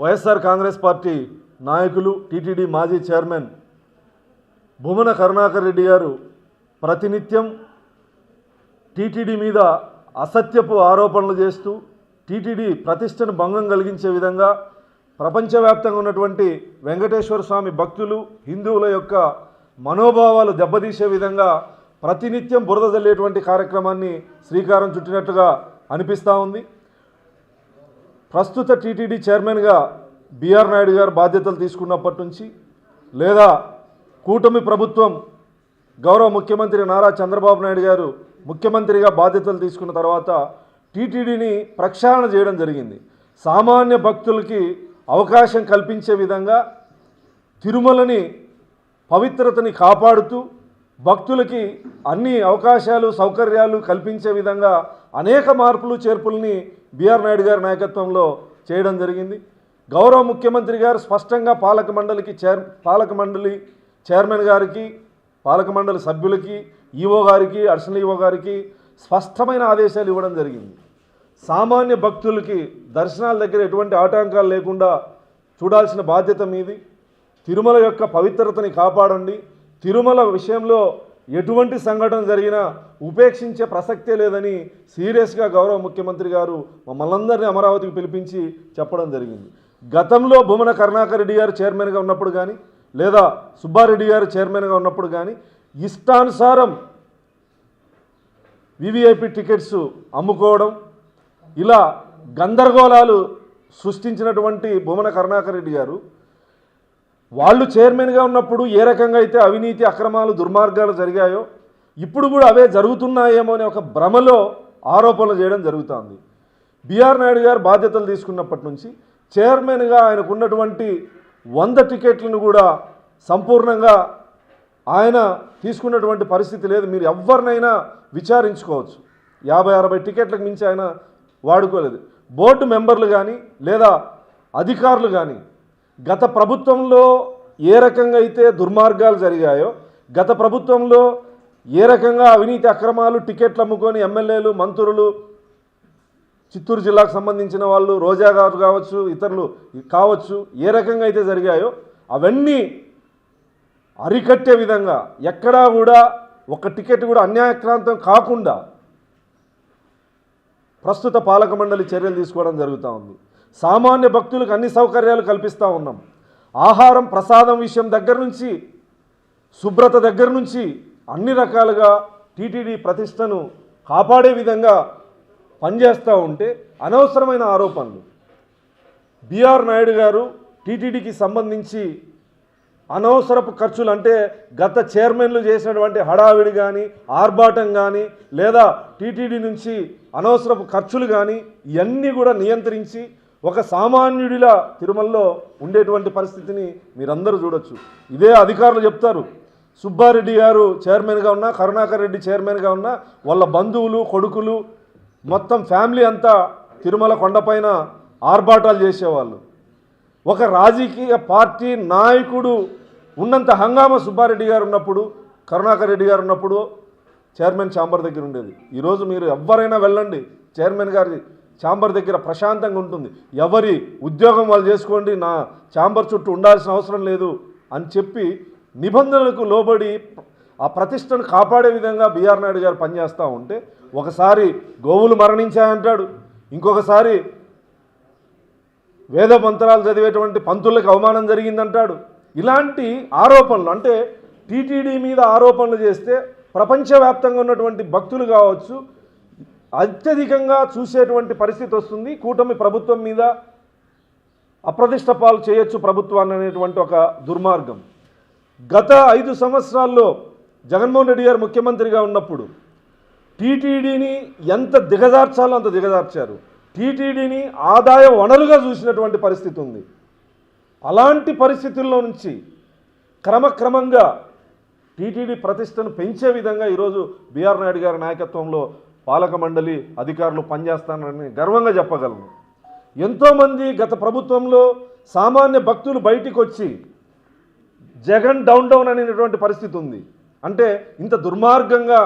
YSR Congress party నాయకులు TTD మాజీ chairman Bhumana Karunakar Reddy garu ప్రతినిత్యం టీటీడీ మీద అసత్యపు ఆరోపణలు చేస్తూ టీటీడీ ప్రతిష్టను భంగం కలిగించే విధంగా ప్రపంచవ్యాప్తంగా ఉన్నటువంటి వెంకటేశ్వర స్వామి భక్తులు హిందువుల యొక్క మనోభావాలు దెబ్బతీసే విధంగా ప్రతినిత్యం బురద జల్లేటువంటి కార్యక్రమాన్ని శ్రీకారం చుట్టినట్టుగా అనిపిస్తూ ఉంది. ప్రస్తుత టీటీడీ చైర్మన్గా బీఆర్ నాయుడు గారు బాధ్యతలు తీసుకున్నప్పటి నుంచి లేదా కూటమి ప్రభుత్వం గౌరవ ముఖ్యమంత్రి నారా చంద్రబాబు నాయుడు గారు ముఖ్యమంత్రిగా బాధ్యతలు తీసుకున్న తర్వాత టీటీడీని ప్రక్షాళన చేయడం జరిగింది. సామాన్య భక్తులకి అవకాశం కల్పించే విధంగా తిరుమలని పవిత్రతని కాపాడుతూ భక్తులకి అన్ని అవకాశాలు సౌకర్యాలు కల్పించే విధంగా అనేక మార్పులు చేర్పుల్ని బీఆర్ నాయుడు గారి నాయకత్వంలో చేయడం జరిగింది. గౌరవ ముఖ్యమంత్రి గారు స్పష్టంగా పాలక మండలికి చైర్ పాలక మండలి చైర్మన్ గారికి పాలక మండలి సభ్యులకి ఈఓ గారికి అడిషనల్ ఈఓ గారికి స్పష్టమైన ఆదేశాలు ఇవ్వడం జరిగింది. సామాన్య భక్తులకి దర్శనాల దగ్గర ఎటువంటి ఆటంకాలు లేకుండా చూడాల్సిన బాధ్యత మీది. తిరుమల యొక్క పవిత్రతని కాపాడండి. తిరుమల విషయంలో ఎటువంటి సంఘటన జరిగినా ఉపేక్షించే ప్రసక్తే లేదని సీరియస్గా గౌరవ ముఖ్యమంత్రి గారు మమ్మల్ని అందరినీ అమరావతికి పిలిపించి చెప్పడం జరిగింది. గతంలో భూమన కరుణాకర్ రెడ్డి గారు చైర్మన్గా ఉన్నప్పుడు కానీ లేదా సుబ్బారెడ్డి గారు చైర్మన్గా ఉన్నప్పుడు కానీ ఇష్టానుసారం వివిఐపి టికెట్స్ అమ్ముకోవడం ఇలా గందరగోళాలు సృష్టించినటువంటి భూమన కరుణాకర్ రెడ్డి గారు వాళ్ళు చైర్మన్గా ఉన్నప్పుడు ఏ రకంగా అయితే అవినీతి అక్రమాలు దుర్మార్గాలు జరిగాయో ఇప్పుడు కూడా అవే జరుగుతున్నాయేమో అనే ఒక భ్రమలో ఆరోపణలు చేయడం జరుగుతోంది. బీఆర్ నాయుడు గారు బాధ్యతలు తీసుకున్నప్పటి నుంచి చైర్మన్గా ఆయనకు ఉన్నటువంటి వంద టికెట్లను కూడా సంపూర్ణంగా ఆయన తీసుకున్నటువంటి పరిస్థితి లేదు. మీరు ఎవరినైనా విచారించుకోవచ్చు. యాభై అరవై టికెట్లకు మించి ఆయన వాడుకోలేదు. బోర్డు మెంబర్లు కానీ లేదా అధికారులు కానీ గత ప్రభుత్వంలో ఏ రకంగా అయితే దుర్మార్గాలు జరిగాయో గత ప్రభుత్వంలో ఏ రకంగా అవినీతి అక్రమాలు టికెట్లు అమ్ముకొని ఎమ్మెల్యేలు మంత్రులు చిత్తూరు జిల్లాకు సంబంధించిన వాళ్ళు రోజా గారు కావచ్చు ఇతరులు కావచ్చు ఏ రకంగా అయితే జరిగాయో అవన్నీ అరికట్టే విధంగా ఎక్కడా కూడా ఒక టికెట్ కూడా అన్యాయక్రాంతం కాకుండా ప్రస్తుత పాలక మండలి చర్యలు తీసుకోవడం జరుగుతూ ఉంది. సామాన్య భక్తులకు అన్ని సౌకర్యాలు కల్పిస్తూ ఉన్నాం. ఆహారం ప్రసాదం విషయం దగ్గర నుంచి శుభ్రత దగ్గర నుంచి అన్ని రకాలుగా టీటీడీ ప్రతిష్టను కాపాడే విధంగా పనిచేస్తూ ఉంటే అనవసరమైన ఆరోపణలు. బీఆర్ నాయుడు గారు టీటీడీకి సంబంధించి అనవసరపు ఖర్చులు అంటే గత చైర్మన్లు చేసినటువంటి హడావిడి కానీ ఆర్భాటం కానీ లేదా టీటీడీ నుంచి అనవసరపు ఖర్చులు కానీ ఇవన్నీ కూడా నియంత్రించి ఒక సామాన్యుడిలా తిరుమలలో ఉండేటువంటి పరిస్థితిని మీరందరూ చూడొచ్చు. ఇదే అధికారులు చెప్తారు. సుబ్బారెడ్డి గారు చైర్మన్గా ఉన్నా కరుణాకర్ రెడ్డి చైర్మన్గా ఉన్నా వాళ్ళ బంధువులు కొడుకులు మొత్తం ఫ్యామిలీ అంతా తిరుమల కొండపైన ఆర్భాటాలు చేసేవాళ్ళు. ఒక రాజకీయ పార్టీ నాయకుడు ఉన్నంత హంగామా సుబ్బారెడ్డి గారు ఉన్నప్పుడు కరుణాకర్ రెడ్డి గారు ఉన్నప్పుడు చైర్మన్ ఛాంబర్ దగ్గర ఉండేది. ఈరోజు మీరు ఎవరైనా వెళ్ళండి చైర్మన్ గారి ఛాంబర్ దగ్గర ప్రశాంతంగా ఉంటుంది. ఎవరి ఉద్యోగం వాళ్ళు చేసుకోండి నా ఛాంబర్ చుట్టూ ఉండాల్సిన అవసరం లేదు అని చెప్పి నిబంధనలకు లోబడి ఆ ప్రతిష్టను కాపాడే విధంగా బీఆర్ నాయుడు గారు పనిచేస్తూ ఉంటే ఒకసారి గోవులు మరణించాయంటాడు ఇంకొకసారి వేద మంత్రాలు చదివేటువంటి పంతులకు అవమానం జరిగిందంటాడు. ఇలాంటి ఆరోపణలు అంటే టీటీడీ మీద ఆరోపణలు చేస్తే ప్రపంచవ్యాప్తంగా ఉన్నటువంటి భక్తులు కావచ్చు అత్యధికంగా చూసేటువంటి పరిస్థితి వస్తుంది. కూటమి ప్రభుత్వం మీద అప్రతిష్ట పాలు చేయొచ్చు ప్రభుత్వాన్ని అనేటువంటి ఒక దుర్మార్గం. గత ఐదు సంవత్సరాల్లో జగన్మోహన్ రెడ్డి గారు ముఖ్యమంత్రిగా ఉన్నప్పుడు టీటీడీని ఎంత దిగజార్చాలో అంత దిగజార్చారు. టీటీడీని ఆదాయ వనరుగా చూసినటువంటి పరిస్థితి ఉంది. అలాంటి పరిస్థితుల్లో నుంచి క్రమక్రమంగా టీటీడీ ప్రతిష్టను పెంచే విధంగా ఈరోజు బీఆర్ నాయుడు గారి నాయకత్వంలో పాలక మండలి అధికారులు పనిచేస్తానని గర్వంగా చెప్పగలను. ఎంతోమంది గత ప్రభుత్వంలో సామాన్య భక్తులు బయటికి వచ్చి జగన్ డౌన్ డౌన్ అనేటువంటి పరిస్థితి ఉంది. అంటే ఇంత దుర్మార్గంగా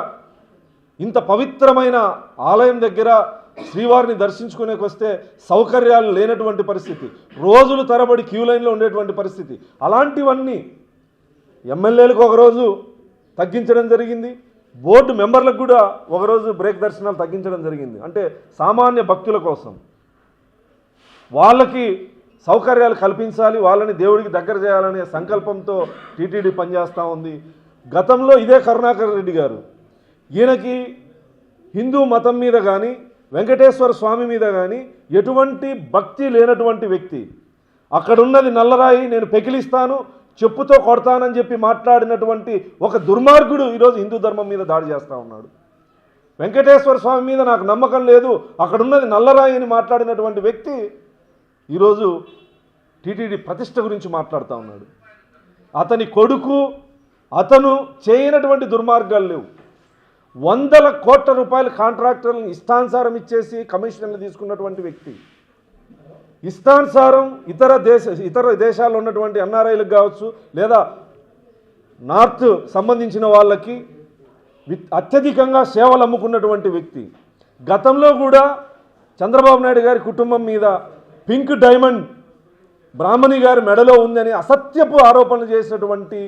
ఇంత పవిత్రమైన ఆలయం దగ్గర శ్రీవారిని దర్శించుకునేకి వస్తే సౌకర్యాలు లేనటువంటి పరిస్థితి రోజులు తరబడి క్యూ లైన్లో ఉండేటువంటి పరిస్థితి. అలాంటివన్నీ ఎమ్మెల్యేలకు ఒకరోజు తగ్గించడం జరిగింది. బోర్డు మెంబర్లకు కూడా ఒకరోజు బ్రేక్ దర్శనాలు తగ్గించడం జరిగింది. అంటే సామాన్య భక్తుల కోసం. వాళ్ళకి సౌకర్యాలు కల్పించాలి వాళ్ళని దేవుడికి దగ్గర చేయాలనే సంకల్పంతో టీటీడీ పనిచేస్తూ ఉంది. గతంలో ఇదే కరుణాకర్ రెడ్డి గారు. ఈయనకి హిందూ మతం మీద కానీ వెంకటేశ్వర స్వామి మీద కానీ ఎటువంటి భక్తి లేనటువంటి వ్యక్తి. అక్కడున్నది నల్లరాయి నేను పెకిలిస్తాను చెప్పుతో కొడతానని చెప్పి మాట్లాడినటువంటి ఒక దుర్మార్గుడు ఈరోజు హిందూ ధర్మం మీద దాడి చేస్తూ ఉన్నాడు. వెంకటేశ్వర స్వామి మీద నాకు నమ్మకం లేదు. అక్కడున్నది నల్లరాయి అని మాట్లాడినటువంటి వ్యక్తి ఈరోజు టీటీడీ ప్రతిష్ట గురించి మాట్లాడుతూ ఉన్నాడు. అతని కొడుకు అతను చేయనటువంటి దుర్మార్గాలు లేవు. వందల కోట్ల రూపాయల కాంట్రాక్టర్లను ఇష్టానుసారం ఇచ్చేసి కమిషన్లు తీసుకున్నటువంటి వ్యక్తి. ఇష్టానుసారం ఇతర దేశ ఇతర దేశాల్లో ఉన్నటువంటి ఎన్ఆర్ఐలకు కావచ్చు లేదా నార్త్ సంబంధించిన వాళ్ళకి అత్యధికంగా సేవలు అమ్ముకున్నటువంటి వ్యక్తి. గతంలో కూడా చంద్రబాబు నాయుడు గారి కుటుంబం మీద పింక్ డైమండ్ బ్రాహ్మణి గారి మెడలో ఉందని అసత్యపు ఆరోపణలు చేసినటువంటి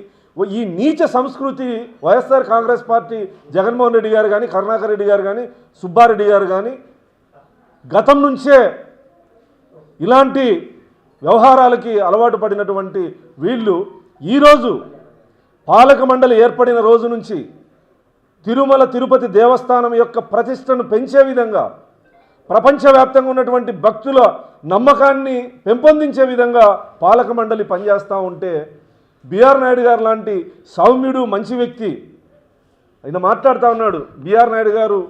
ఈ నీచ సంస్కృతి YSR Congress party Jaganmohan Reddy garu కానీ కరుణాకర్ రెడ్డి గారు కానీ సుబ్బారెడ్డి గారు కానీ గతం నుంచే ఇలాంటి వ్యవహారాలకి అలవాటు పడినటువంటి వీళ్ళు ఈరోజు పాలక మండలి ఏర్పడిన రోజు నుంచి తిరుమల తిరుపతి దేవస్థానం యొక్క ప్రతిష్టను పెంచే విధంగా ప్రపంచవ్యాప్తంగా ఉన్నటువంటి భక్తుల నమ్మకాన్ని పెంపొందించే విధంగా పాలక మండలి పనిచేస్తూ ఉంటే బిఆర్ నాయుడు గారు లాంటి సౌమ్యుడు మంచి వ్యక్తి. ఆయన మాట్లాడుతూ ఉన్నాడు బిఆర్ నాయుడు గారు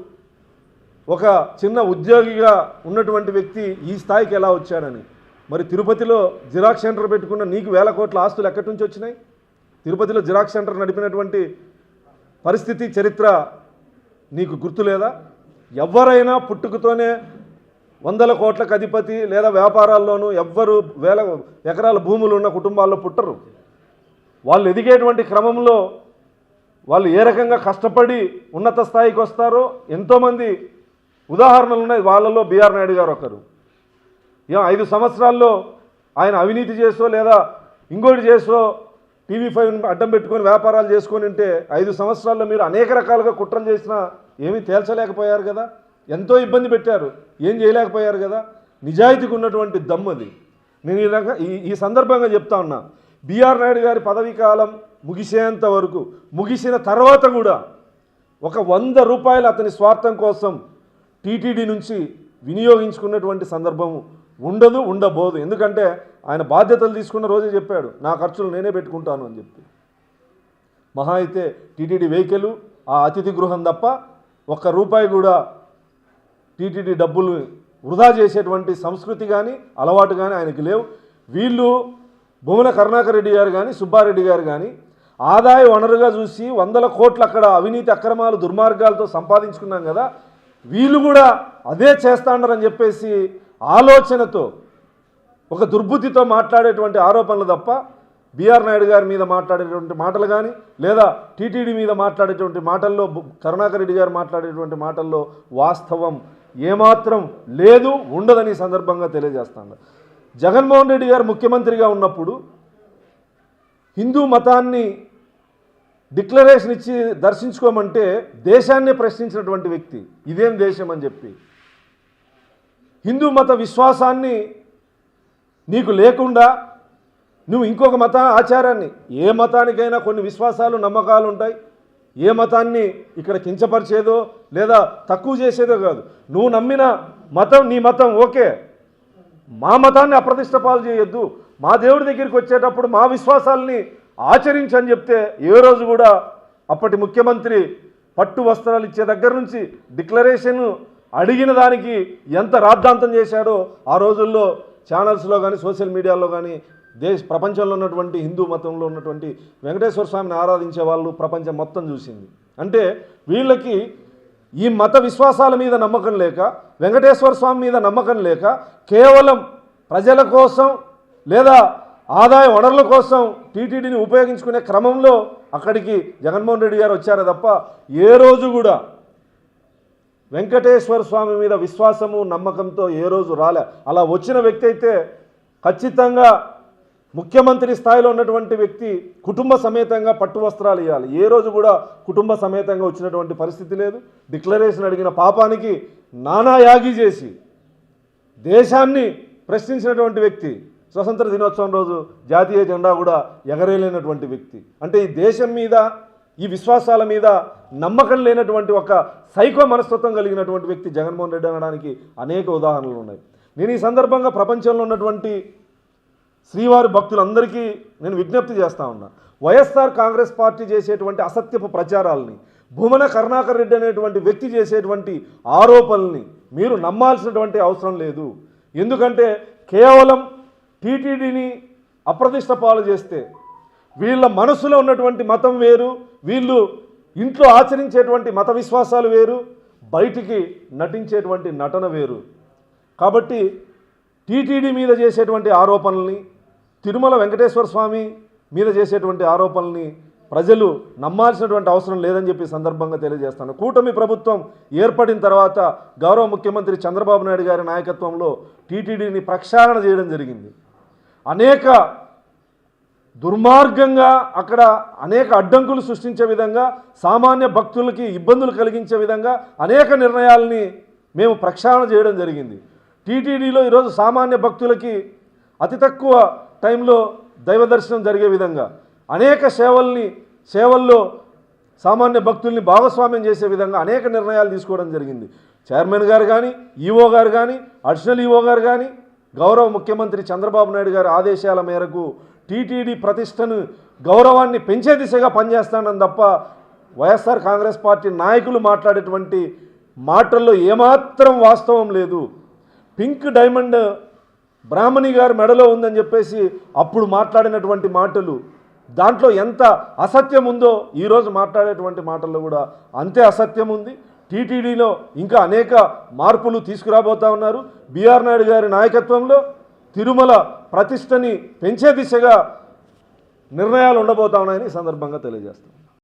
ఒక చిన్న ఉద్యోగిగా ఉన్నటువంటి వ్యక్తి ఈ స్థాయికి ఎలా వచ్చాడని? మరి తిరుపతిలో జిరాక్స్ సెంటర్ పెట్టుకున్న నీకు వేల కోట్ల ఆస్తులు ఎక్కడి నుంచి వచ్చినాయి? తిరుపతిలో జిరాక్స్ సెంటర్ నడిపినటువంటి పరిస్థితి చరిత్ర నీకు గుర్తులేదా? ఎవరైనా పుట్టుకతోనే వందల కోట్లకు అధిపతి లేదా వ్యాపారాల్లోనూ ఎవ్వరు వేల ఎకరాల భూములు ఉన్న కుటుంబాల్లో పుట్టరు. వాళ్ళు ఎదిగేటువంటి క్రమంలో వాళ్ళు ఏ రకంగా కష్టపడి ఉన్నత స్థాయికి వస్తారో ఎంతోమంది ఉదాహరణలు ఉన్నాయి వాళ్ళలో బీఆర్ నాయుడు గారు ఒకరు. ఇక ఐదు సంవత్సరాల్లో ఆయన అవినీతి చేసో లేదా ఇంకోటి చేసో టీవీ ఫైవ్ అడ్డం పెట్టుకొని వ్యాపారాలు చేసుకొని ఉంటే ఐదు సంవత్సరాల్లో మీరు అనేక రకాలుగా కుట్రలు చేసినా ఏమీ తేల్చలేకపోయారు కదా? ఎంతో ఇబ్బంది పెట్టారు. ఏం చేయలేకపోయారు కదా? నిజాయితీకి ఉన్నటువంటి దమ్మది నేను ఈ రకంగా ఈ ఈ సందర్భంగా చెప్తా ఉన్నా. బీఆర్ నాయుడు గారి పదవీ కాలం ముగిసేంత వరకు ముగిసిన తర్వాత కూడా ఒక వంద రూపాయలు అతని స్వార్థం కోసం టీటీడీ నుంచి వినియోగించుకున్నటువంటి సందర్భం ఉండదు ఉండబోదు. ఎందుకంటే ఆయన బాధ్యతలు తీసుకున్న రోజే చెప్పాడు నా ఖర్చులు నేనే పెట్టుకుంటాను అని చెప్పి. మహా అయితే టీటీడీ వెహికల్ ఆ అతిథి గృహం తప్ప ఒక్క రూపాయి కూడా టీటీడీ డబ్బులు వృధా చేసేటువంటి సంస్కృతి కానీ అలవాటు కానీ ఆయనకి లేవు. వీళ్ళు భువన కరుణాకర్ రెడ్డి గారు కానీ సుబ్బారెడ్డి గారు కానీ ఆదాయ వనరుగా చూసి వందల కోట్లు అక్కడ అవినీతి అక్రమాలు దుర్మార్గాలతో సంపాదించుకున్నాం కదా వీళ్ళు కూడా అదే చేస్తాండరని చెప్పేసి ఆలోచనతో ఒక దుర్బుద్ధితో మాట్లాడేటువంటి ఆరోపణలు తప్ప బీఆర్ నాయుడు గారి మీద మాట్లాడేటువంటి మాటలు కానీ లేదా టీటీడీ మీద మాట్లాడేటువంటి మాటల్లో కరుణాకరెడ్డి కరుణాకర్ రెడ్డి గారు మాట్లాడేటువంటి మాటల్లో వాస్తవం ఏమాత్రం లేదు ఉండదని సందర్భంగా తెలియజేస్తాను. జగన్మోహన్ రెడ్డి గారు ముఖ్యమంత్రిగా ఉన్నప్పుడు హిందూ మతాన్ని డిక్లరేషన్ ఇచ్చి దర్శించుకోమంటే దేశాన్నే ప్రశ్నించినటువంటి వ్యక్తి ఇదేం దేశం అని చెప్పి. హిందూ మత విశ్వాసాన్ని నీకు లేకుండా నువ్వు ఇంకొక మత ఆచారాన్ని ఏ మతానికైనా కొన్ని విశ్వాసాలు నమ్మకాలు ఉంటాయి. ఏ మతాన్ని ఇక్కడ కించపరిచేదో లేదా తక్కువ చేసేదో కాదు. నువ్వు నమ్మిన మతం నీ మతం ఓకే. మా మతాన్ని అప్రతిష్ట పాలు చేయొద్దు. మా దేవుడి దగ్గరికి వచ్చేటప్పుడు మా విశ్వాసాలని ఆచరించని చెప్తే ఏ రోజు కూడా అప్పటి ముఖ్యమంత్రి పట్టు వస్త్రాలు ఇచ్చే దగ్గర నుంచి డిక్లరేషన్ అడిగిన దానికి ఎంత రాద్ధాంతం చేశాడో ఆ రోజుల్లో ఛానల్స్లో కానీ సోషల్ మీడియాలో కానీ దేశ ప్రపంచంలో ఉన్నటువంటి హిందూ మతంలో ఉన్నటువంటి వెంకటేశ్వర స్వామిని ఆరాధించే వాళ్ళు ప్రపంచం మొత్తం చూసింది. అంటే వీళ్ళకి ఈ మత విశ్వాసాల మీద నమ్మకం లేక వెంకటేశ్వర స్వామి మీద నమ్మకం లేక కేవలం ప్రజల కోసం లేదా ఆదాయ వనరుల కోసం టీటీడీని ఉపయోగించుకునే క్రమంలో అక్కడికి జగన్మోహన్ రెడ్డి గారు వచ్చారు తప్ప ఏ రోజు కూడా వెంకటేశ్వర స్వామి మీద విశ్వాసము నమ్మకంతో ఏ రోజు రాలే. అలా వచ్చిన వ్యక్తి అయితే ఖచ్చితంగా ముఖ్యమంత్రి స్థాయిలో ఉన్నటువంటి వ్యక్తి కుటుంబ సమేతంగా పట్టు వస్త్రాలు ఇవ్వాలి ఏ రోజు కూడా కుటుంబ సమేతంగా వచ్చినటువంటి పరిస్థితి లేదు. డిక్లరేషన్ అడిగిన పాపానికి నానా యాగి చేసి దేశాన్ని ప్రశ్నించినటువంటి వ్యక్తి స్వతంత్ర దినోత్సవం రోజు జాతీయ జెండా కూడా ఎగరేయలేనటువంటి వ్యక్తి. అంటే ఈ దేశం మీద ఈ విశ్వాసాల మీద నమ్మకం లేనటువంటి ఒక సైకో మనస్తత్వం కలిగినటువంటి వ్యక్తి జగన్మోహన్ రెడ్డి అనడానికి అనేక ఉదాహరణలు ఉన్నాయి. నేను ఈ సందర్భంగా ప్రపంచంలో ఉన్నటువంటి శ్రీవారి భక్తులందరికీ నేను విజ్ఞప్తి చేస్తా ఉన్నా. వైఎస్ఆర్ కాంగ్రెస్ పార్టీ చేసేటువంటి అసత్యపు ప్రచారాలని భూమన కరుణాకర్ రెడ్డి అనేటువంటి వ్యక్తి చేసేటువంటి ఆరోపణల్ని మీరు నమ్మాల్సినటువంటి అవసరం లేదు. ఎందుకంటే కేవలం టీటీడీని అప్రతిష్ట పాలు చేస్తే వీళ్ళ మనసులో ఉన్నటువంటి మతం వేరు వీళ్ళు ఇంట్లో ఆచరించేటువంటి మత విశ్వాసాలు వేరు బయటికి నటించేటువంటి నటన వేరు. కాబట్టి టీటీడీ మీద చేసేటువంటి ఆరోపణల్ని తిరుమల వెంకటేశ్వర స్వామి మీద చేసేటువంటి ఆరోపణల్ని ప్రజలు నమ్మాల్సినటువంటి అవసరం లేదని చెప్పి సందర్భంగా తెలియజేస్తాను. కూటమి ప్రభుత్వం ఏర్పడిన తర్వాత గౌరవ ముఖ్యమంత్రి చంద్రబాబు నాయుడు గారి నాయకత్వంలో టీటీడీని ప్రక్షాళన చేయడం జరిగింది. అనేక దుర్మార్గంగా అక్కడ అనేక అడ్డంకులు సృష్టించే విధంగా సామాన్య భక్తులకి ఇబ్బందులు కలిగించే విధంగా అనేక నిర్ణయాల్ని మేము ప్రక్షాళన చేయడం జరిగింది. టీటీడీలో ఈరోజు సామాన్య భక్తులకి అతి తక్కువ టైంలో దైవ దర్శనం జరిగే విధంగా అనేక సేవల్ని సేవల్లో సామాన్య భక్తుల్ని భాగస్వామ్యం చేసే విధంగా అనేక నిర్ణయాలు తీసుకోవడం జరిగింది. చైర్మన్ గారు కానీ ఈఓ గారు కానీ అడిషనల్ ఈఓ గారు కానీ గౌరవ ముఖ్యమంత్రి చంద్రబాబు నాయుడు గారి ఆదేశాల మేరకు టీటీడీ ప్రతిష్టను గౌరవాన్ని పెంచే దిశగా పనిచేస్తానని తప్ప వైఎస్ఆర్ కాంగ్రెస్ పార్టీ నాయకులు మాట్లాడేటువంటి మాటల్లో ఏమాత్రం వాస్తవం లేదు. పింక్ డైమండ్ బ్రాహ్మణి గారి మెడలో ఉందని చెప్పేసి అప్పుడు మాట్లాడినటువంటి మాటలు దాంట్లో ఎంత అసత్యం ఉందో ఈరోజు మాట్లాడేటువంటి మాటల్లో కూడా అంతే అసత్యం ఉంది. టీటీడీలో ఇంకా అనేక మార్పులు తీసుకురాబోతా ఉన్నారు. బీఆర్ నాయుడు గారి నాయకత్వంలో తిరుమల ప్రతిష్టని పెంచే దిశగా నిర్ణయాలు ఉండబోతా ఉన్నాయని సందర్భంగా తెలియజేస్తాం